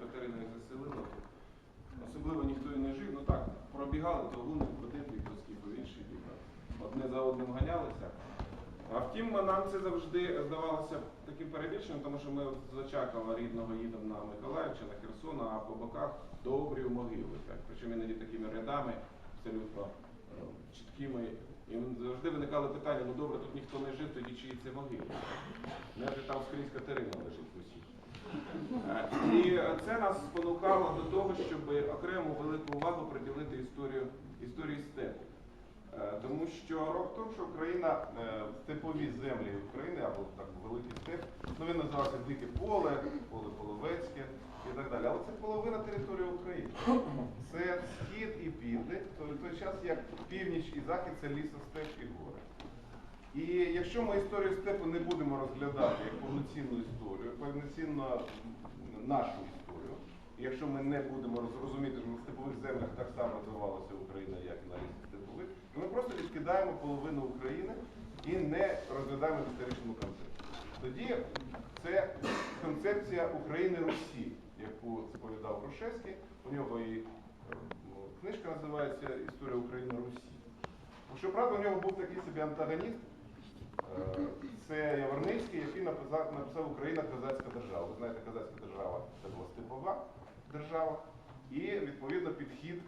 Катерина їх заселила, особливо ніхто і не жив. Ну так, пробігали, то гуни один бік, то інший бік. Одне за одним ганялися. А втім, нам це завжди здавалося таким перебільшенням, тому що ми з Очакова рідного їдемо на Миколаїв чи на Херсон, а по боках добрі могили. Так. Причому іноді такими рядами, абсолютно е, чіткими. І завжди виникали питання, ну добре, тут ніхто не жив, тоді чиї це могили. Невже там скрізь Катерина лежить в усіх. Е, І це нас спонукало до того, щоб окрему велику увагу приділити історію, історії степу. Е, Тому що Рок в тому, що Україна, е, степові землі України, або так великий степ, ну він називався Дике поле, поле Половецьке і так далі. Але це половина території України. Це схід і південь, той час як північ і захід це лісостеп і гори. І якщо ми історію степу не будемо розглядати як повноцінну історію, повноцінно нашу історію, якщо ми не будемо роз- розуміти, що на степових землях так само розвивалася Україна, як і на лісі степових, то ми просто відкидаємо половину України і не розглядаємо в історичному концепті. Тоді це концепція України Русі, яку сповідав Грушевський. У нього і е, ну, книжка називається Історія України Русі. Щоправда, у нього був такий собі антагоніст. Е, Це Яворницький, який написав, Україна козацька держава. Ви знаєте, козацька держава це була степова держава, і відповідно підхід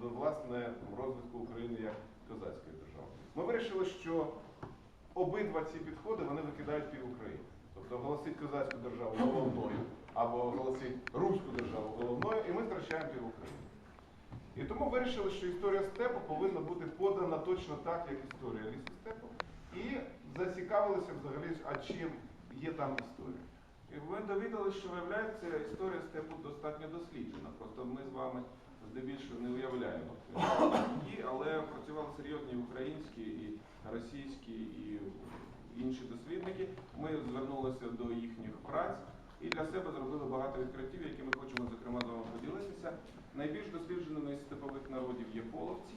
до власне розвитку України як козацької держави. Ми вирішили, що обидва ці підходи вони викидають пів України. Тобто оголосить козацьку державу головною або оголосить руську державу головною, і ми втрачаємо пів України. І тому вирішили, що історія степу повинна бути подана точно так, як історія лісу степу. І зацікавилися взагалі, а чим є там історія. І ви довідалися, що виявляється, історія степу достатньо досліджена. Просто ми з вами здебільшого не уявляємо її, але працювали серйозні українські і російські і інші дослідники. Ми звернулися до їхніх праць і для себе зробили багато відкриттів, які ми хочемо зокрема з вами поділитися. Найбільш дослідженими з степових народів є половці.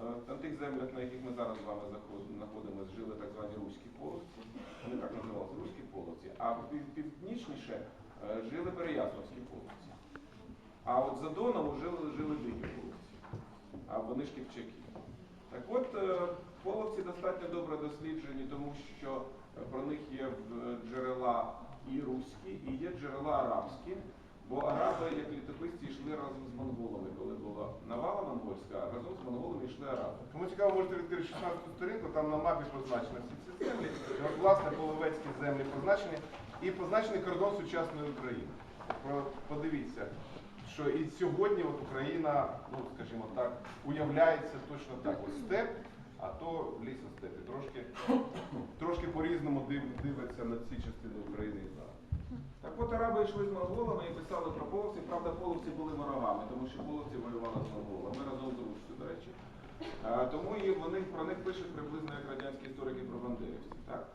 Е, На тих землях, на яких ми зараз з вами знаходимося, жили так звані руські половці. Вони так називалися руські половці. А північніше е, жили переяславські половці. А от за Доном жили, жили дикі половці. А вони ж ківчаки. Так от, е, половці достатньо добре досліджені, тому що е, про них є джерела і руські, і є джерела арабські. Бо араби, як літописці, йшли разом з монголами, коли була навала монгольська, а разом з монголами йшли араби. Кому цікаво, можете відкрити 16 сторінку, там на мапі позначено всі ці землі. І от, власне, половецькі землі позначені і позначений кордон сучасної України. Подивіться, що і сьогодні от Україна, ну скажімо так, уявляється точно так. Ось степ, а то лісостеп. І трошки, трошки по-різному див- дивиться на ці частини України. Так от араби йшли з монголами і писали про половців. Правда, половці були ворогами, тому що половці воювали з монголами разом з Руссю, до речі. А, тому і вони про них пишуть приблизно як радянські історики про бандерівців, так?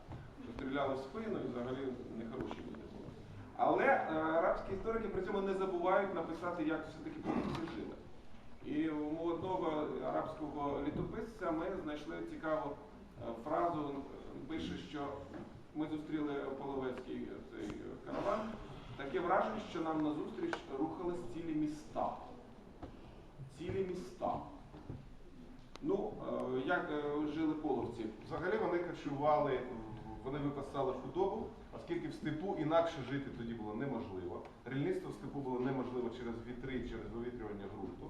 Що стріляли в спину і взагалі нехороші люди були. Але е, арабські історики при цьому не забувають написати, як все-таки половці жили. І у одного арабського літописця ми знайшли цікаву е, фразу. Пише, що ми зустріли половецький е, цей е, караван. Таке враження, що нам назустріч рухались цілі міста. Цілі міста. Ну, е, як е, жили половці? Взагалі вони кочували, вони випасали худобу, оскільки в степу інакше жити тоді було неможливо. Рільництво в степу було неможливо через вітри, через вивітрювання ґрунту.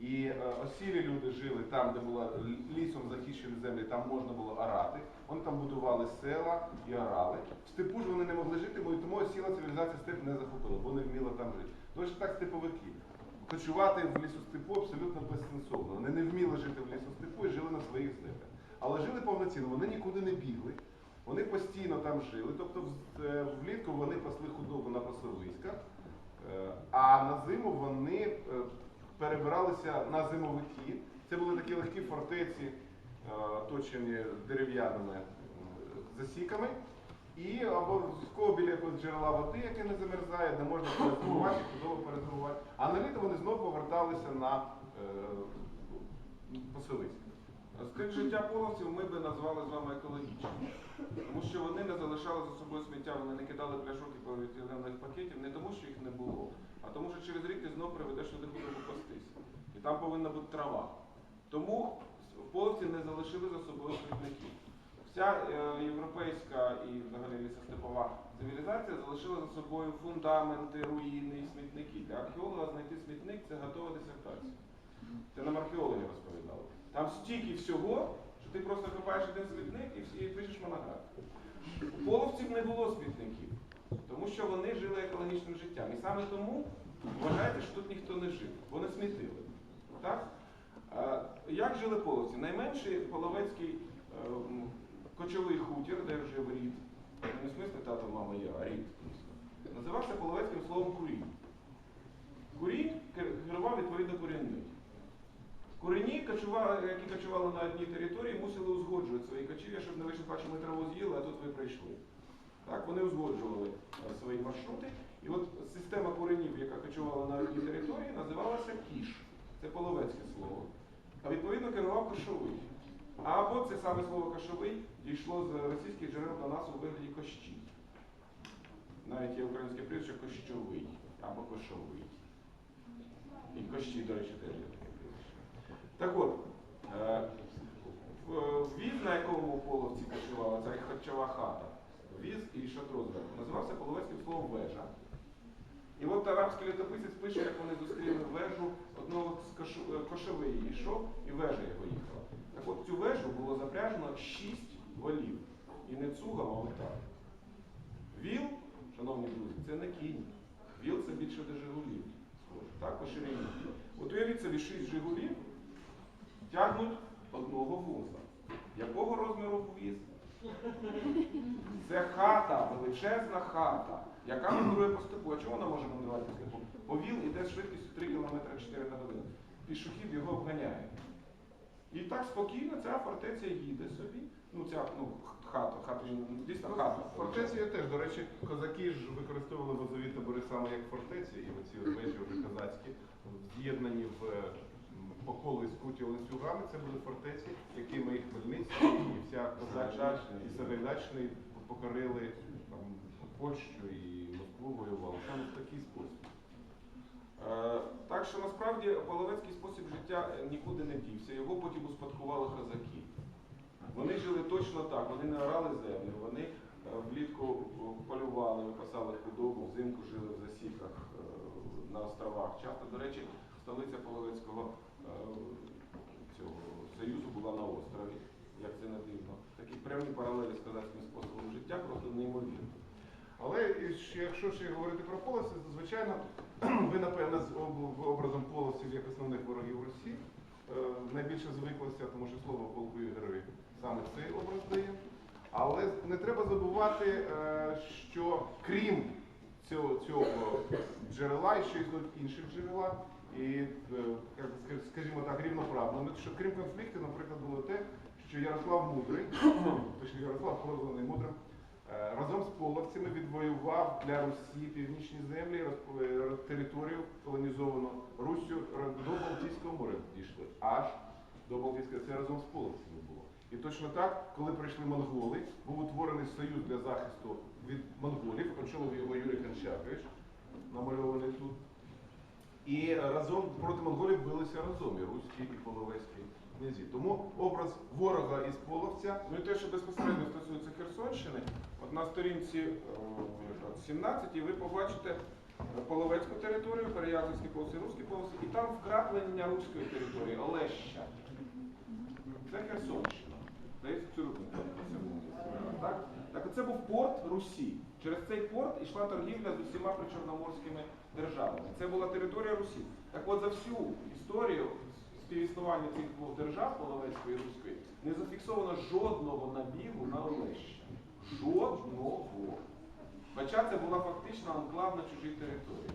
І е, осілі люди жили там, де була лісом захищені землі, там можна було орати. Вони там будували села і орали. В степу ж вони не могли жити, бо тому осіла цивілізація степ не захопила, бо не вміла там жити. Точно так степовики. Кочувати в лісостепу абсолютно безсенсовно. Вони не вміли жити в лісостепу і жили на своїх землях. Але жили повноцінно, вони нікуди не бігли, вони постійно там жили. Тобто е, влітку вони пасли худобу на пасовиськах, е, а на зиму вони перебиралися на зимовики. Це були такі легкі фортеці, е, оточені дерев'яними засіками. І обов'язково біля якогось джерела води, яке не замерзає, де можна перезимувати, худобу перезимувати. А на літо вони знову поверталися на е, пасовиська. З тих життя половців ми би назвали з вами екологічним. Тому що вони не залишали за собою сміття, вони не кидали пляшок і поліетиленових пакетів не тому, що їх не було, тому що через рік ти знов приведеш туди худобу пастись. І там повинна бути трава. Тому половці не залишили за собою смітників. Вся е, європейська і взагалі лісостепова цивілізація залишила за собою фундаменти, руїни і смітники. Для археолога знайти смітник це готова дисертація. Це нам археологи розповідали. Там стільки всього, що ти просто копаєш один смітник і пишеш монографію. У половців не було смітників, тому що вони жили екологічним життям. І саме тому вважаєте, що тут ніхто не жив, бо не смітили. Так? Як жили половці? Найменший половецький е, кочовий хутір, де жив рід, не в смислі тато, мама, я, а рід. Називався половецьким словом курінь. Курінь кер- керував відповідно корінний. Курені, які кочували на одній території, мусили узгоджувати свої кочів'я, щоб не вийшло так, що ми траву з'їли, а тут ви прийшли. Так, вони узгоджували е, свої маршрути. І от система куренів, яка кочувала на одній території, називалася кіш. Це половецьке слово. А відповідно керував кошовий. Або це саме слово кошовий дійшло з російських джерел до нас у вигляді кощі. Навіть є українське прізвище кощовий або кошовий. І кощі, до речі, теж є таке прізвище. Так от, е, в- віз, на якому половці кочували, це харчова хата, віз і шатро зверху, називався половецьким словом вежа. І от арабський літописець пише, як вони зустріли вежу одного з е, кошовий йшов, і вежа його їхала. Так от цю вежу було запряжено шість волів. І не цугом, а отак. Віл, шановні друзі, це не кінь. Віл це більше до Жигулів. Так, по. От уявіть собі, шість Жигулів тягнуть одного вуза. Якого розміру віз? Це хата, величезна хата, яка мандрує по степу. А чому вона може мандрувати по степу? Повіл іде з швидкістю 3 км 4 на годину. Пішохід його обганяє. І так спокійно ця фортеця їде собі. Ну, ця ну, хата, хата, дійсно хата. Фортеці є теж, до речі, козаки ж використовували возові табори саме як фортеці, і оці от вежі вже козацькі, з'єднані в е, по колу із куті ланцюгами, це були фортеці, якими і Хмельницький, і вся козача, і Сагайдачний покорили там, Польщу і Москву воювали. Саме в такий спосіб. Е, Так що насправді половецький спосіб життя е, нікуди не дівся. Його потім успадкували козаки. Вони жили точно так, вони не орали землю, вони е, влітку полювали, випасали худобу, взимку жили в засіках на островах. Часто, до речі, столиця Половецького цього союзу була на острові, як це не дивно. Такі прямі паралелі з козацьким способом життя просто неймовірно. Але якщо ще говорити про полоси, то звичайно, ви напевно з образом полосів як основних ворогів Русі е, найбільше звиклися, тому що слово полку Ігорові саме цей образ дає. Але не треба забувати, е, що крім цього, цього джерела, ще існують інші джерела. І, е, скажімо так, рівноправно. Ну, Що крім конфлікту, наприклад, було те, що Ярослав Мудрий, точніше Ярослав прозваний Мудрим, Е, разом з половцями відвоював для Русі північні землі, е, територію колонізовану Руссю до Балтійського моря дійшли. Аж до Балтійського це разом з половцями було. І точно так, коли прийшли монголи, був утворений союз для захисту від монголів, очолив його Юрій Кончакович, намальований тут. І разом проти монголів билися разом і руські, і половецькі князі. Тому образ ворога із половця Ну і те, що безпосередньо стосується Херсонщини, от на сторінці е, яка, 17 ви побачите е, половецьку територію, Переяславські полоси, Руські полоси, і там вкраплення руської території, Олеща. Це Херсонщина. На цьому місці. Так? Так це був порт Русі. Через цей порт йшла торгівля з усіма причорноморськими державами. Це була територія Русі. Так от за всю історію співіснування цих двох держав, Половецької і Руської, не зафіксовано жодного набігу на Олеща. Жодного. Хоча це була фактично анклав на чужій території.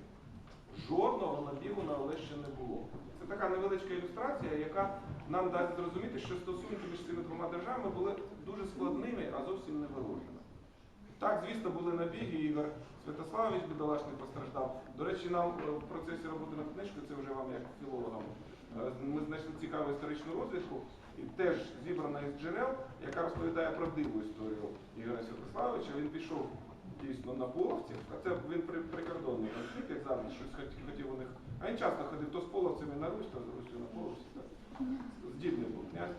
Жодного набігу на Олеща не було. Це така невеличка ілюстрація, яка нам дасть зрозуміти, що стосунки між цими двома державами були дуже складними, а зовсім не ворожими. Так, звісно, були набіги, Ігор Святославович бідолашний постраждав. До речі, нам е, в процесі роботи над книжкою, це вже вам як філологам, е, ми знайшли цікаву історичну розвідку, і теж зібрана із джерел, яка розповідає правдиву історію Ігоря Святославовича. Він пішов дійсно на половців, а це він прикордонний конфлікт, як завжди щось хот- хотів А він часто ходив то з половцями на Русь, то з Русю на половці. Здібний був князь.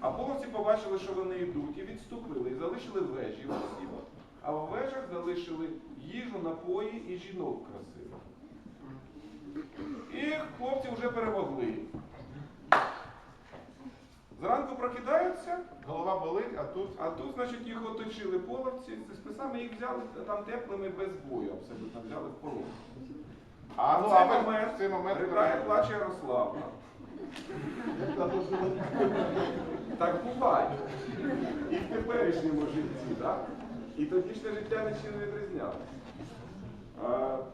А половці побачили, що вони йдуть, і відступили, і залишили вежі в Росії. А в вежах залишили їжу, напої і жінок красивих. І хлопці вже перемогли. Зранку прокидаються, Голова болить, а тут а тут, значить, їх оточили половці, зі списами їх взяли там теплими без бою, абсолютно взяли в полон. А в ну, цей момент цей момент ридає, плаче Ярославна. Так буває. І в теперішньому житті, так? І тодішнє життя нічим не відрізнялося.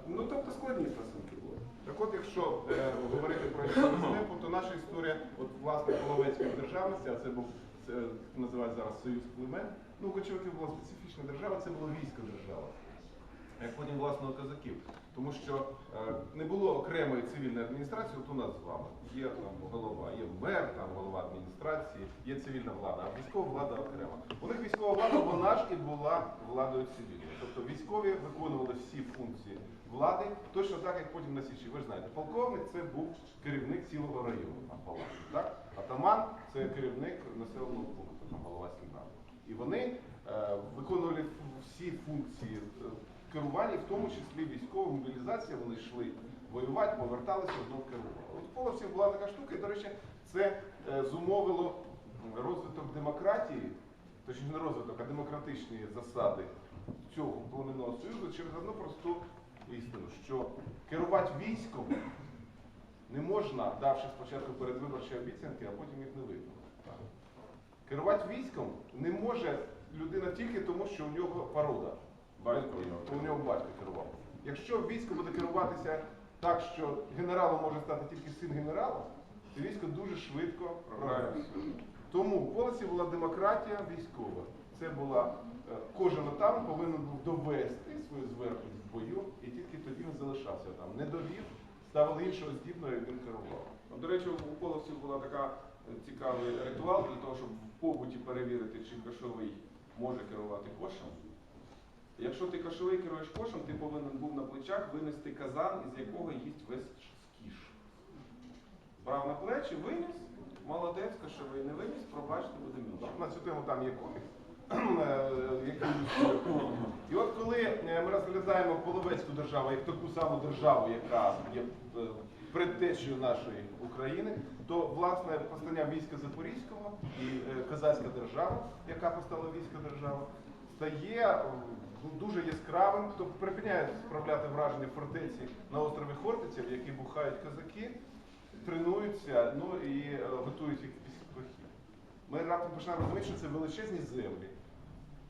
Ну, тобто складні стосунки були. Так от, якщо е, говорити про історію то наша історія, от власне половецької державності, а це був це називають зараз Союз племен. Ну, у кочовиків була специфічна держава, це була війська держава. Як потім власне у козаків. Тому що е, не було окремої цивільної адміністрації, от у нас з вами. Є там голова, є мер, там голова адміністрації, є цивільна влада, а військова влада окрема. У них військова влада, вона ж і була владою цивільною. Тобто військові виконували всі функції влади, точно так, як потім на Січі. Ви ж знаєте, полковник це був керівник цілого району, там палаці, так? Атаман це керівник населеного пункту, голова сніданку. І вони е, виконували всі функції керування, в тому числі військова мобілізація, вони йшли воювати, поверталися, знов керували. От Половців була така штука, і, до речі, це е, зумовило розвиток демократії, точніше не розвиток, а демократичні засади цього племенного союзу через одну просту істину, що керувати військом не можна, давши спочатку передвиборчі обіцянки, а потім їх не виконати. Керувати військом не може людина тільки тому, що у нього порода. Батько нього. У нього батько керував. Якщо військо буде керуватися так, що генералом може стати тільки син генерала, то військо дуже швидко програє. Тому в полиці була демократія військова. Це була е, кожен отам повинен був довести свою зверхність в бою, і тільки тоді він залишався там. Не довів, ставили іншого здібного, і він керував. До речі, у половців була така е, цікавий ритуал для того, щоб в побуті перевірити, чи кошовий може керувати кошем. Якщо ти кошовий керуєш кошем, ти повинен був на плечах винести казан, із якого їсть весь скіш. Брав на плечі, виніс, молодець, кошовий не виніс, пробачте, буде мілче. На цю тему там є комікс, е. І от коли е, ми розглядаємо Половецьку державу як таку саму державу, яка є е, предтечею нашої України, то власне постання війська Запорізького і Козацька держава, яка постала війська держава, стає дуже яскравим, тобто припиняє справляти враження фортеці на острові Хортиця, в якій бухають козаки, тренуються ну і е, готують їх після. Ми раптом починаємо розуміти, що це величезні землі,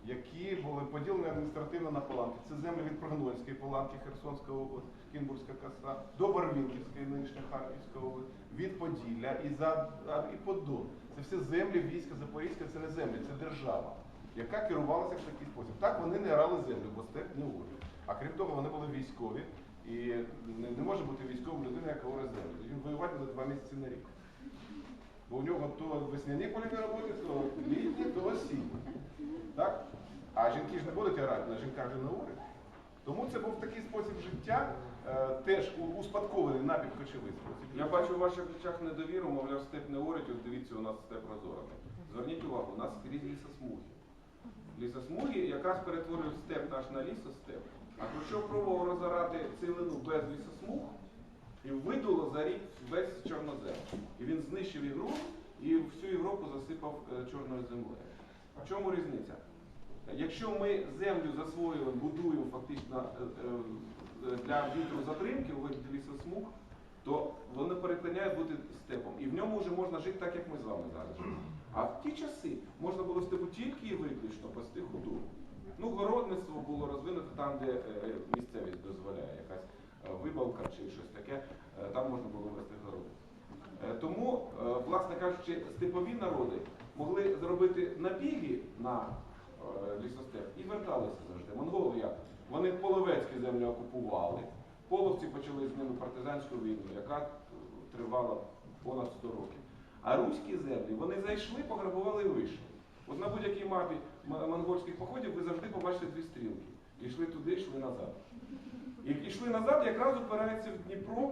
які були поділені адміністративно на паланки. Це землі від Прогнольської паланки, Херсонська область, Кінбурзька коса, до Барвінківської, нинішня Харківська область, від Поділля і за і Подон. Це все землі війська Запорізька, це не землі, це держава, яка керувалася в такий спосіб. Так вони не орали землю, бо степ не уряд. А крім того, вони були військові. І не, не може бути військовим людина, яка оре землю. Він воювати буде два місяці на рік. Бо у нього то весняні польові роботи, то літні, то осінні. Так? А жінки ж не будуть орати, на жінках же не уряд. Тому це був такий спосіб життя, е, теж успадкований напівкочовий спосіб. Я бачу в ваших очах недовіру, мовляв, степ не орить, от дивіться, у нас степ розораний. Зверніть увагу, у нас скрізь лісосмуги. Лісосмуги якраз перетворюють степ наш на лісостеп. А Хрущов пробував розорати цілину без лісосмуг і видуло за рік весь чорнозем. І він знищив ігру і всю Європу засипав е, чорною землею. В чому різниця? Якщо ми землю засвоюємо, будуємо фактично е, е, для вітру затримки у вигляді лісосмуг, то воно переклиняє бути степом. І в ньому вже можна жити так, як ми з вами зараз живемо. А в ті часи можна було степу тільки і виключно пасти худобу. Ну, городництво було розвинуто там, де е, місцевість дозволяє, якась е, вибавка чи щось таке, е, там можна було вести городи. Е, Тому, е, власне кажучи, степові народи могли зробити набіги на е, лісостеп і верталися завжди. Монголи як? Вони половецькі землі окупували. Половці почали з ними партизанську війну, яка е, тривала понад 100 років. А руські землі вони зайшли, пограбували і вийшли. От на будь-якій мапі монгольських походів ви завжди побачите дві стрілки. Йшли туди, йшли назад. І йшли назад, якраз упирається в Дніпро,